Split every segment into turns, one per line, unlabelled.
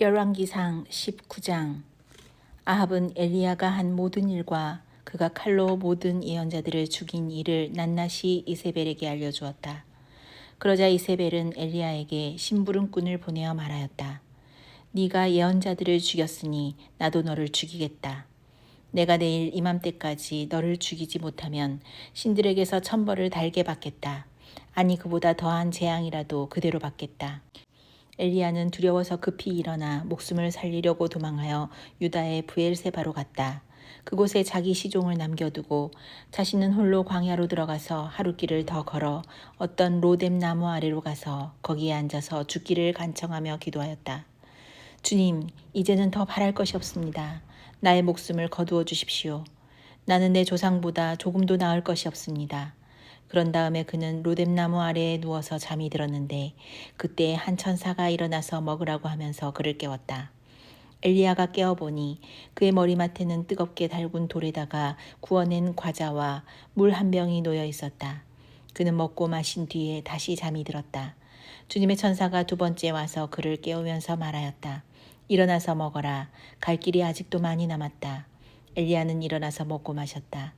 열왕기상 19장 아합은 엘리야가 한 모든 일과 그가 칼로 모든 예언자들을 죽인 일을 낱낱이 이세벨에게 알려주었다. 그러자 이세벨은 엘리야에게 심부름꾼을 보내어 말하였다. 네가 예언자들을 죽였으니 나도 너를 죽이겠다. 내가 내일 이맘때까지 너를 죽이지 못하면 신들에게서 천벌을 달게 받겠다. 아니 그보다 더한 재앙이라도 그대로 받겠다. 엘리야는 두려워서 급히 일어나 목숨을 살리려고 도망하여 유다의 부엘세바로 갔다. 그곳에 자기 시종을 남겨두고 자신은 홀로 광야로 들어가서 하루길을 더 걸어 어떤 로뎀 나무 아래로 가서 거기에 앉아서 죽기를 간청하며 기도하였다. 주님, 이제는 더 바랄 것이 없습니다. 나의 목숨을 거두어 주십시오. 나는 내 조상보다 조금도 나을 것이 없습니다. 그런 다음에 그는 로뎀나무 아래에 누워서 잠이 들었는데 그때 한 천사가 일어나서 먹으라고 하면서 그를 깨웠다. 엘리야가 깨어보니 그의 머리맡에는 뜨겁게 달군 돌에다가 구워낸 과자와 물 한 병이 놓여 있었다. 그는 먹고 마신 뒤에 다시 잠이 들었다. 주님의 천사가 두 번째 와서 그를 깨우면서 말하였다. 일어나서 먹어라. 갈 길이 아직도 많이 남았다. 엘리야는 일어나서 먹고 마셨다.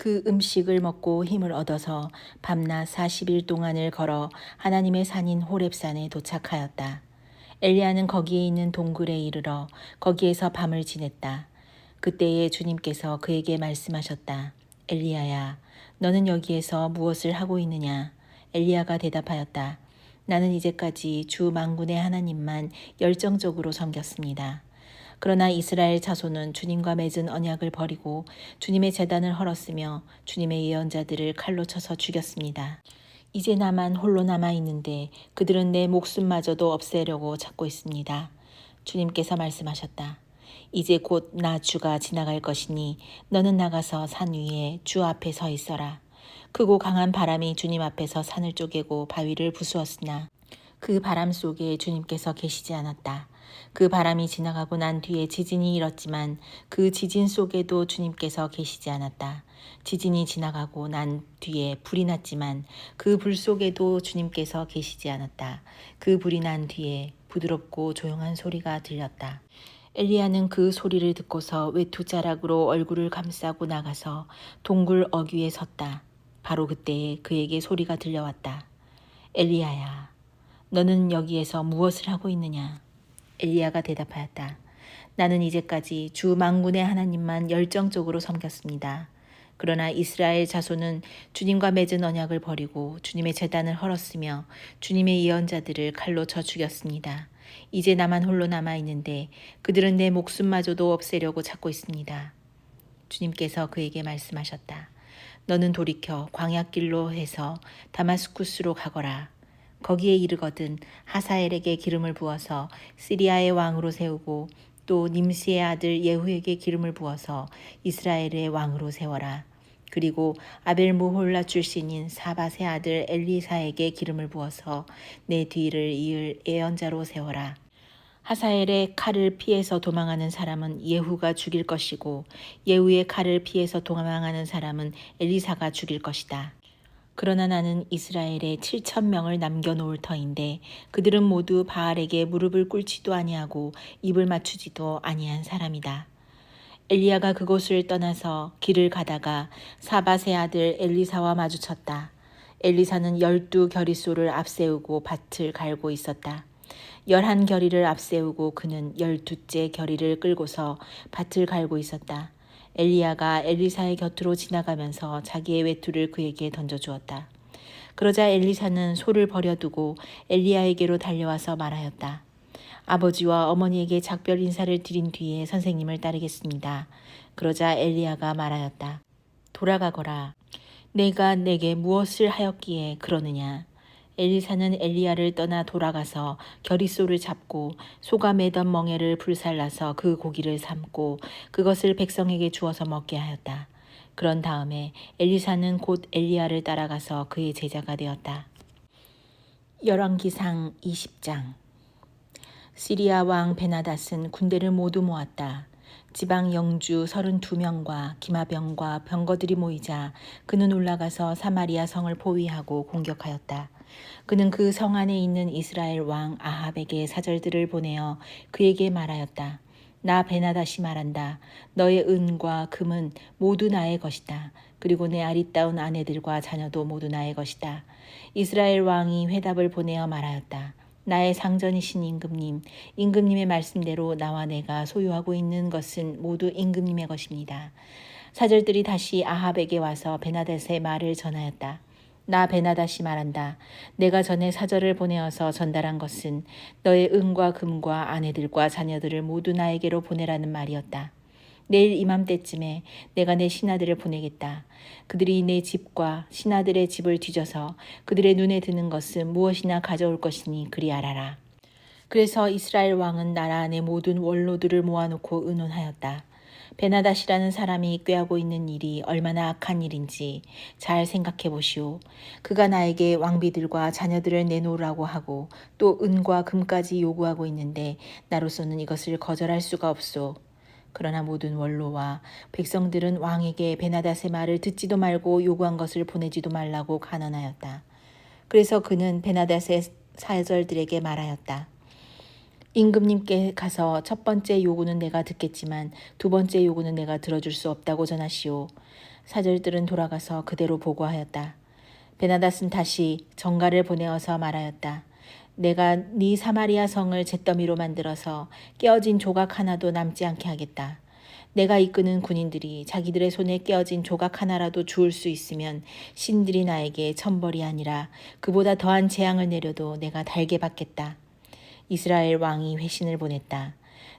그 음식을 먹고 힘을 얻어서 밤낮 40일 동안을 걸어 하나님의 산인 호렙산에 도착하였다. 엘리야는 거기에 있는 동굴에 이르러 거기에서 밤을 지냈다. 그때에 주님께서 그에게 말씀하셨다. 엘리야야, 너는 여기에서 무엇을 하고 있느냐? 엘리야가 대답하였다. 나는 이제까지 주 만군의 하나님만 열정적으로 섬겼습니다. 그러나 이스라엘 자손은 주님과 맺은 언약을 버리고 주님의 재단을 헐었으며 주님의 예언자들을 칼로 쳐서 죽였습니다. 이제 나만 홀로 남아 있는데 그들은 내 목숨마저도 없애려고 찾고 있습니다. 주님께서 말씀하셨다. 이제 곧 나 주가 지나갈 것이니 너는 나가서 산 위에 주 앞에 서 있어라. 크고 강한 바람이 주님 앞에서 산을 쪼개고 바위를 부수었으나 그 바람 속에 주님께서 계시지 않았다. 그 바람이 지나가고 난 뒤에 지진이 일었지만 그 지진 속에도 주님께서 계시지 않았다. 지진이 지나가고 난 뒤에 불이 났지만 그 불 속에도 주님께서 계시지 않았다. 그 불이 난 뒤에 부드럽고 조용한 소리가 들렸다. 엘리야는 그 소리를 듣고서 외투자락으로 얼굴을 감싸고 나가서 동굴 어귀에 섰다. 바로 그때에 그에게 소리가 들려왔다. 엘리야야, 너는 여기에서 무엇을 하고 있느냐? 엘리야가 대답하였다. 나는 이제까지 주 만군의 하나님만 열정적으로 섬겼습니다. 그러나 이스라엘 자손은 주님과 맺은 언약을 버리고 주님의 재단을 헐었으며 주님의 예언자들을 칼로 쳐 죽였습니다. 이제 나만 홀로 남아 있는데 그들은 내 목숨마저도 없애려고 찾고 있습니다. 주님께서 그에게 말씀하셨다. 너는 돌이켜 광야길로 해서 다마스쿠스로 가거라. 거기에 이르거든 하사엘에게 기름을 부어서 시리아의 왕으로 세우고 또 님시의 아들 예후에게 기름을 부어서 이스라엘의 왕으로 세워라. 그리고 아벨무홀라 출신인 사바의 아들 엘리사에게 기름을 부어서 내 뒤를 이을 예언자로 세워라. 하사엘의 칼을 피해서 도망하는 사람은 예후가 죽일 것이고 예후의 칼을 피해서 도망하는 사람은 엘리사가 죽일 것이다. 그러나 나는 이스라엘에 7천 명을 남겨 놓을 터인데 그들은 모두 바알에게 무릎을 꿇지도 아니하고 입을 맞추지도 아니한 사람이다. 엘리야가 그곳을 떠나서 길을 가다가 사바의 아들 엘리사와 마주쳤다. 엘리사는 열두 결의소를 앞세우고 밭을 갈고 있었다. 열한 결의를 앞세우고 그는 열두째 결의를 끌고서 밭을 갈고 있었다. 엘리야가 엘리사의 곁으로 지나가면서 자기의 외투를 그에게 던져주었다. 그러자 엘리사는 소를 버려두고 엘리야에게로 달려와서 말하였다. 아버지와 어머니에게 작별 인사를 드린 뒤에 선생님을 따르겠습니다. 그러자 엘리야가 말하였다. 돌아가거라. 내가 내게 무엇을 하였기에 그러느냐. 엘리사는 엘리야를 떠나 돌아가서 결의소를 잡고 소가 매던 멍에를 불살라서 그 고기를 삶고 그것을 백성에게 주어서 먹게 하였다. 그런 다음에 엘리사는 곧 엘리야를 따라가서 그의 제자가 되었다. 열왕기상 20장 시리아 왕 베나닷은 군대를 모두 모았다. 지방 영주 32명과 기마병과 병거들이 모이자 그는 올라가서 사마리아 성을 포위하고 공격하였다. 그는 그 성 안에 있는 이스라엘 왕 아합에게 사절들을 보내어 그에게 말하였다. 나 베나다시 말한다. 너의 은과 금은 모두 나의 것이다. 그리고 내 아리따운 아내들과 자녀도 모두 나의 것이다. 이스라엘 왕이 회답을 보내어 말하였다. 나의 상전이신 임금님, 임금님의 말씀대로 나와 내가 소유하고 있는 것은 모두 임금님의 것입니다. 사절들이 다시 아합에게 와서 베나닷의 말을 전하였다. 나 베나다시 말한다. 내가 전에 사절을 보내어서 전달한 것은 너의 은과 금과 아내들과 자녀들을 모두 나에게로 보내라는 말이었다. 내일 이맘때쯤에 내가 내 신하들을 보내겠다. 그들이 내 집과 신하들의 집을 뒤져서 그들의 눈에 드는 것은 무엇이나 가져올 것이니 그리 알아라. 그래서 이스라엘 왕은 나라 안의 모든 원로들을 모아놓고 의논하였다. 베나닷이라는 사람이 꾀하고 있는 일이 얼마나 악한 일인지 잘 생각해 보시오. 그가 나에게 왕비들과 자녀들을 내놓으라고 하고 또 은과 금까지 요구하고 있는데 나로서는 이것을 거절할 수가 없소. 그러나 모든 원로와 백성들은 왕에게 베나닷의 말을 듣지도 말고 요구한 것을 보내지도 말라고 간언하였다. 그래서 그는 베나닷의 사절들에게 말하였다. 임금님께 가서 첫 번째 요구는 내가 듣겠지만 두 번째 요구는 내가 들어줄 수 없다고 전하시오. 사절들은 돌아가서 그대로 보고하였다. 베나닷은 다시 정가를 보내어서 말하였다. 내가 네 사마리아 성을 잿더미로 만들어서 깨어진 조각 하나도 남지 않게 하겠다. 내가 이끄는 군인들이 자기들의 손에 깨어진 조각 하나라도 주울 수 있으면 신들이 나에게 천벌이 아니라 그보다 더한 재앙을 내려도 내가 달게 받겠다. 이스라엘 왕이 회신을 보냈다.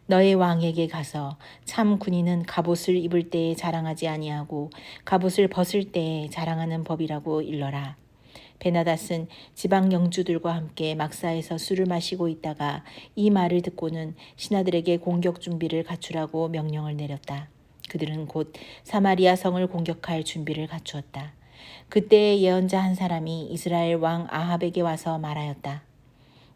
너의 왕에게 가서 참 군인은 갑옷을 입을 때에 자랑하지 아니하고 갑옷을 벗을 때에 자랑하는 법이라고 일러라. 베나닷은 지방 영주들과 함께 막사에서 술을 마시고 있다가 이 말을 듣고는 신하들에게 공격 준비를 갖추라고 명령을 내렸다. 그들은 곧 사마리아 성을 공격할 준비를 갖추었다. 그때 예언자 한 사람이 이스라엘 왕 아합에게 와서 말하였다.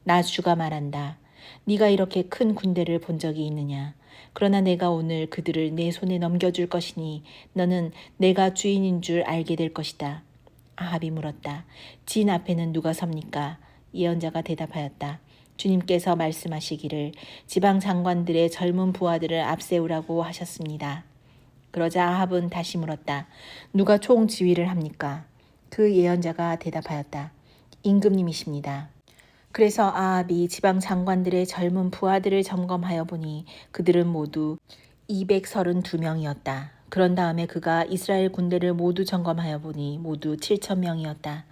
나 주가 말한다. 네가 이렇게 큰 군대를 본 적이 있느냐? 그러나 내가 오늘 그들을 내 손에 넘겨줄 것이니 너는 내가 주인인 줄 알게 될 것이다. 아합이 물었다. 진 앞에는 누가 섭니까? 예언자가 대답하였다. 주님께서 말씀하시기를 지방 장관들의 젊은 부하들을 앞세우라고 하셨습니다. 그러자 아합은 다시 물었다. 누가 총 지휘를 합니까? 그 예언자가 대답하였다. 임금님이십니다. 그래서 아합이 지방 장관들의 젊은 부하들을 점검하여 보니 그들은 모두 232명이었다. 그런 다음에 그가 이스라엘 군대를 모두 점검하여 보니 모두 7천 명이었다.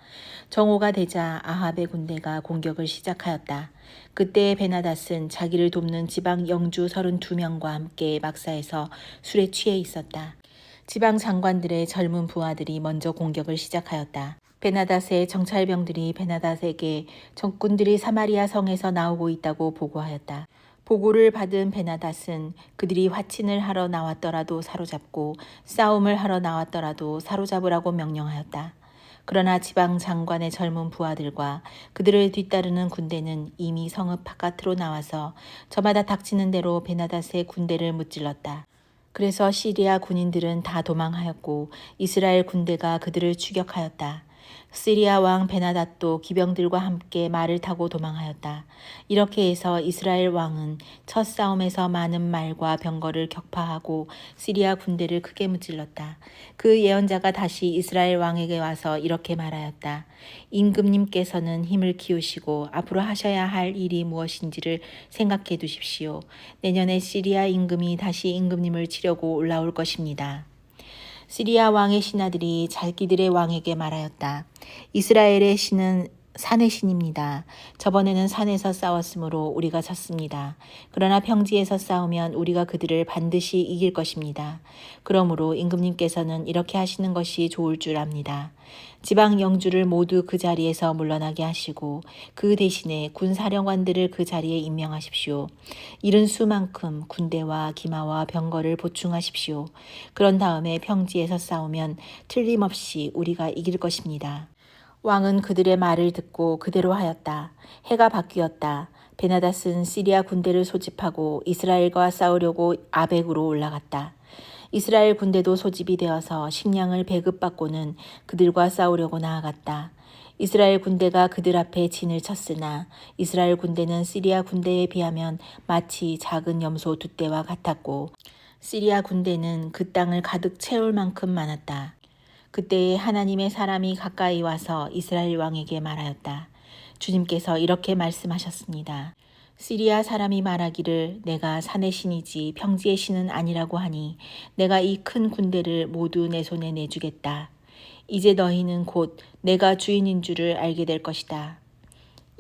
정오가 되자 아합의 군대가 공격을 시작하였다. 그때 베나닷은 자기를 돕는 지방 영주 32명과 함께 막사에서 술에 취해 있었다. 지방 장관들의 젊은 부하들이 먼저 공격을 시작하였다. 베나닷의 정찰병들이 베나닷에게 적군들이 사마리아 성에서 나오고 있다고 보고하였다. 보고를 받은 베나닷은 그들이 화친을 하러 나왔더라도 사로잡고 싸움을 하러 나왔더라도 사로잡으라고 명령하였다. 그러나 지방 장관의 젊은 부하들과 그들을 뒤따르는 군대는 이미 성읍 바깥으로 나와서 저마다 닥치는 대로 베나닷의 군대를 무찔렀다. 그래서 시리아 군인들은 다 도망하였고 이스라엘 군대가 그들을 추격하였다. 시리아 왕 베나닷도 기병들과 함께 말을 타고 도망하였다. 이렇게 해서 이스라엘 왕은 첫 싸움에서 많은 말과 병거를 격파하고 시리아 군대를 크게 무찔렀다. 그 예언자가 다시 이스라엘 왕에게 와서 이렇게 말하였다. 임금님께서는 힘을 키우시고 앞으로 하셔야 할 일이 무엇인지를 생각해 두십시오. 내년에 시리아 임금이 다시 임금님을 치려고 올라올 것입니다. 시리아 왕의 신하들이 자기들의 왕에게 말하였다. 이스라엘의 신은 산의 신입니다. 저번에는 산에서 싸웠으므로 우리가 졌습니다. 그러나 평지에서 싸우면 우리가 그들을 반드시 이길 것입니다. 그러므로 임금님께서는 이렇게 하시는 것이 좋을 줄 압니다. 지방 영주를 모두 그 자리에서 물러나게 하시고 그 대신에 군 사령관들을 그 자리에 임명하십시오. 이른 수만큼 군대와 기마와 병거를 보충하십시오. 그런 다음에 평지에서 싸우면 틀림없이 우리가 이길 것입니다. 왕은 그들의 말을 듣고 그대로 하였다. 해가 바뀌었다. 베나닷은 시리아 군대를 소집하고 이스라엘과 싸우려고 아벡으로 올라갔다. 이스라엘 군대도 소집이 되어서 식량을 배급받고는 그들과 싸우려고 나아갔다. 이스라엘 군대가 그들 앞에 진을 쳤으나 이스라엘 군대는 시리아 군대에 비하면 마치 작은 염소 두 떼와 같았고 시리아 군대는 그 땅을 가득 채울 만큼 많았다. 그때에 하나님의 사람이 가까이 와서 이스라엘 왕에게 말하였다. 주님께서 이렇게 말씀하셨습니다. 시리아 사람이 말하기를 내가 산의 신이지 평지의 신은 아니라고 하니 내가 이 큰 군대를 모두 내 손에 내주겠다. 이제 너희는 곧 내가 주인인 줄을 알게 될 것이다.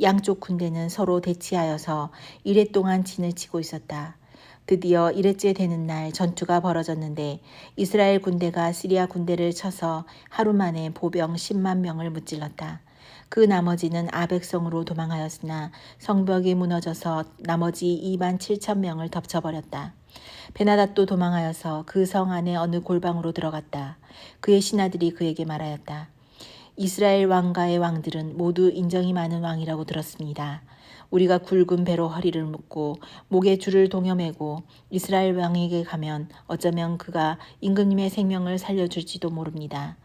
양쪽 군대는 서로 대치하여서 이래 동안 진을 치고 있었다. 드디어 이래째 되는 날 전투가 벌어졌는데 이스라엘 군대가 시리아 군대를 쳐서 하루 만에 보병 10만 명을 무찔렀다. 그 나머지는 아벡성으로 도망하였으나 성벽이 무너져서 나머지 2만 7천 명을 덮쳐버렸다. 베나닷도 도망하여서 그 성 안에 어느 골방으로 들어갔다. 그의 신하들이 그에게 말하였다. 이스라엘 왕가의 왕들은 모두 인정이 많은 왕이라고 들었습니다. 우리가 굵은 배로 허리를 묶고 목에 줄을 동여매고 이스라엘 왕에게 가면 어쩌면 그가 임금님의 생명을 살려줄지도 모릅니다.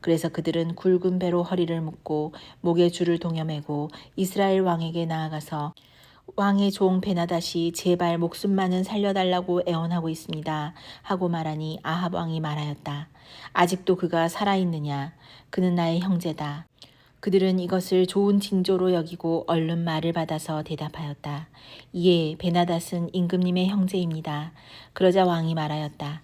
그래서 그들은 굵은 배로 허리를 묶고 목에 줄을 동여매고 이스라엘 왕에게 나아가서 왕의 종 베나닷이 제발 목숨만은 살려달라고 애원하고 있습니다. 하고 말하니 아합 왕이 말하였다. 아직도 그가 살아있느냐? 그는 나의 형제다. 그들은 이것을 좋은 징조로 여기고 얼른 말을 받아서 대답하였다. 이에 베나닷은 임금님의 형제입니다. 그러자 왕이 말하였다.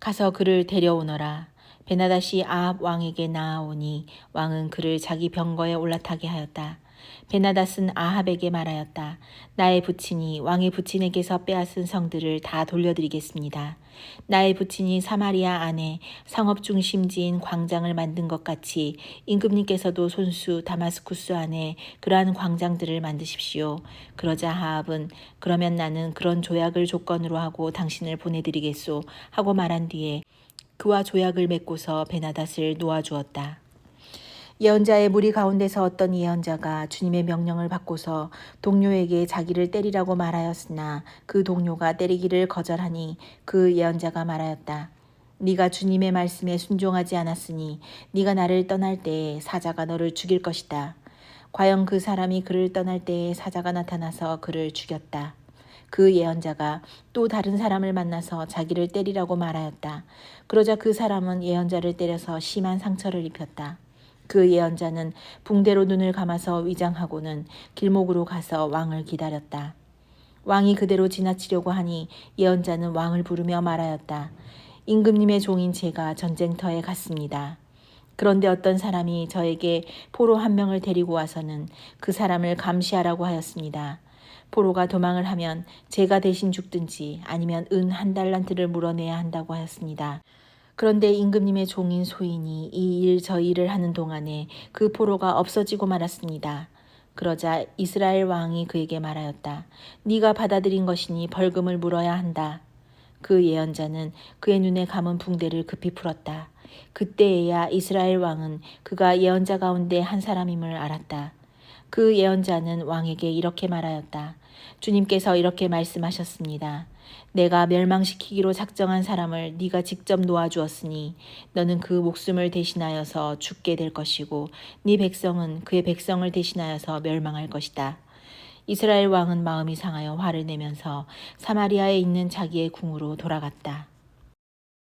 가서 그를 데려오너라. 베나닷이 아합 왕에게 나아오니 왕은 그를 자기 병거에 올라타게 하였다. 베나닷은 아합에게 말하였다. 나의 부친이 왕의 부친에게서 빼앗은 성들을 다 돌려드리겠습니다. 나의 부친이 사마리아 안에 상업 중심지인 광장을 만든 것 같이 임금님께서도 손수 다마스쿠스 안에 그러한 광장들을 만드십시오. 그러자 하합은 그러면 나는 그런 조약을 조건으로 하고 당신을 보내드리겠소 하고 말한 뒤에 그와 조약을 맺고서 베나닷을 놓아주었다. 예언자의 무리 가운데서 어떤 예언자가 주님의 명령을 받고서 동료에게 자기를 때리라고 말하였으나 그 동료가 때리기를 거절하니 그 예언자가 말하였다. 네가 주님의 말씀에 순종하지 않았으니 네가 나를 떠날 때에 사자가 너를 죽일 것이다. 과연 그 사람이 그를 떠날 때에 사자가 나타나서 그를 죽였다. 그 예언자가 또 다른 사람을 만나서 자기를 때리라고 말하였다. 그러자 그 사람은 예언자를 때려서 심한 상처를 입혔다. 그 예언자는 붕대로 눈을 감아서 위장하고는 길목으로 가서 왕을 기다렸다. 왕이 그대로 지나치려고 하니 예언자는 왕을 부르며 말하였다. 임금님의 종인 제가 전쟁터에 갔습니다. 그런데 어떤 사람이 저에게 포로 한 명을 데리고 와서는 그 사람을 감시하라고 하였습니다. 포로가 도망을 하면 제가 대신 죽든지 아니면 은 한 달란트를 물어내야 한다고 하였습니다. 그런데 임금님의 종인 소인이 이 일 저 일을 하는 동안에 그 포로가 없어지고 말았습니다. 그러자 이스라엘 왕이 그에게 말하였다. 네가 받아들인 것이니 벌금을 물어야 한다. 그 예언자는 그의 눈에 감은 붕대를 급히 풀었다. 그때에야 이스라엘 왕은 그가 예언자 가운데 한 사람임을 알았다. 그 예언자는 왕에게 이렇게 말하였다. 주님께서 이렇게 말씀하셨습니다. 내가 멸망시키기로 작정한 사람을 네가 직접 놓아주었으니 너는 그 목숨을 대신하여서 죽게 될 것이고 네 백성은 그의 백성을 대신하여서 멸망할 것이다. 이스라엘 왕은 마음이 상하여 화를 내면서 사마리아에 있는 자기의 궁으로 돌아갔다.